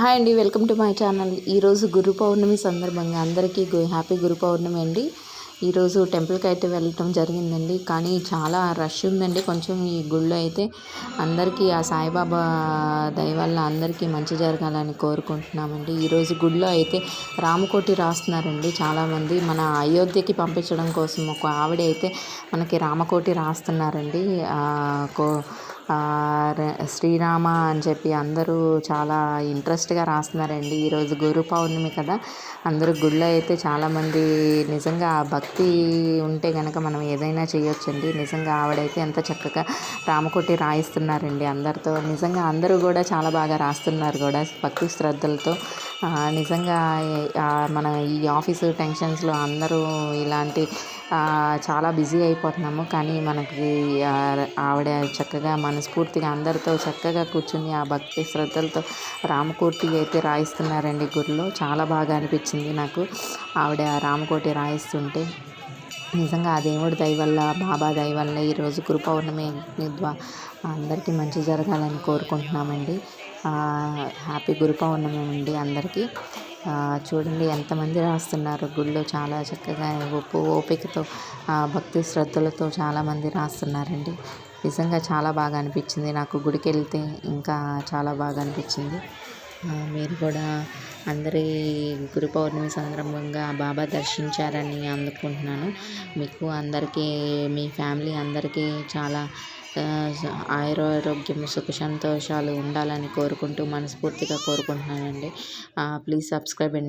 Hi అండి welcome to my channel. ఈరోజు గురు పౌర్ణమి సందర్భంగా అందరికీ హ్యాపీ గురు పౌర్ణమి అండి. ఈరోజు టెంపుల్కి అయితే వెళ్ళటం జరిగిందండి. కానీ చాలా రష్ ఉందండి. కొంచెం ఈ గుళ్ళో అయితే అందరికీ ఆ సాయిబాబా దయ వల్ల అందరికీ మంచి జరగాలని కోరుకుంటున్నామండి. ఈరోజు గుళ్ళో అయితే రామకోటి రాస్తున్నారండి చాలామంది. మన అయోధ్యకి పంపించడం కోసం ఒక ఆవిడ అయితే మనకి రామకోటి రాస్తున్నారండి. కో శ్రీరామ అని చెప్పి అందరూ చాలా ఇంట్రెస్ట్గా రాస్తున్నారండి. ఈరోజు గురు పౌర్ణమి కదా. అందరూ గుళ్ళో అయితే చాలామంది నిజంగా భక్తి ఉంటే కనుక మనం ఏదైనా చేయొచ్చండి. నిజంగా ఆవిడైతే ఎంత చక్కగా రామకోటి రాయిస్తున్నారండి. అందరితో నిజంగా అందరూ కూడా చాలా బాగా రాస్తున్నారు కూడా భక్తి శ్రద్ధలతో. నిజంగా మన ఈ ఆఫీసు టెన్షన్స్లో అందరూ ఇలాంటి చాలా బిజీ అయిపోతున్నాము. కానీ మనకి ఆవిడ చక్కగా మనస్ఫూర్తిగా అందరితో చక్కగా కూర్చుని ఆ భక్తి శ్రద్ధలతో రామకోటి అయితే రాయిస్తున్నారండి గుడిలో. చాలా బాగా అనిపించింది నాకు ఆవిడ రామకోటి రాయిస్తుంటే. నిజంగా ఆ దేవుడి దయ వల్ల బాబా దయ వల్ల ఈరోజు గురు పౌర్ణమి ద్వా అందరికీ మంచి జరగాలని కోరుకుంటున్నామండి. హ్యాపీ గురు పౌర్ణమి అండి అందరికీ. చూడండి ఎంతమంది రాస్తున్నారు. గుళ్ళో చాలా చక్కగా ఒప్పు ఓపికతో ఆ, భక్తి శ్రద్ధలతో చాలామంది రాస్తున్నారండి. నిజంగా చాలా బాగా అనిపించింది. నాకు గుడికి వెళ్తే ఇంకా చాలా బాగా అనిపించింది. మీరు కూడా అందరి గురు పౌర్ణమి సందర్భంగా బాబా దర్శించారని అందుకుంటున్నాను. మీకు అందరికీ మీ ఫ్యామిలీ అందరికీ చాలా ఆయురారోగ్యం సుఖ సంతోషాలు ఉండాలని కోరుకుంటూ మనస్ఫూర్తిగా కోరుకుంటున్నానండి. Please subscribe and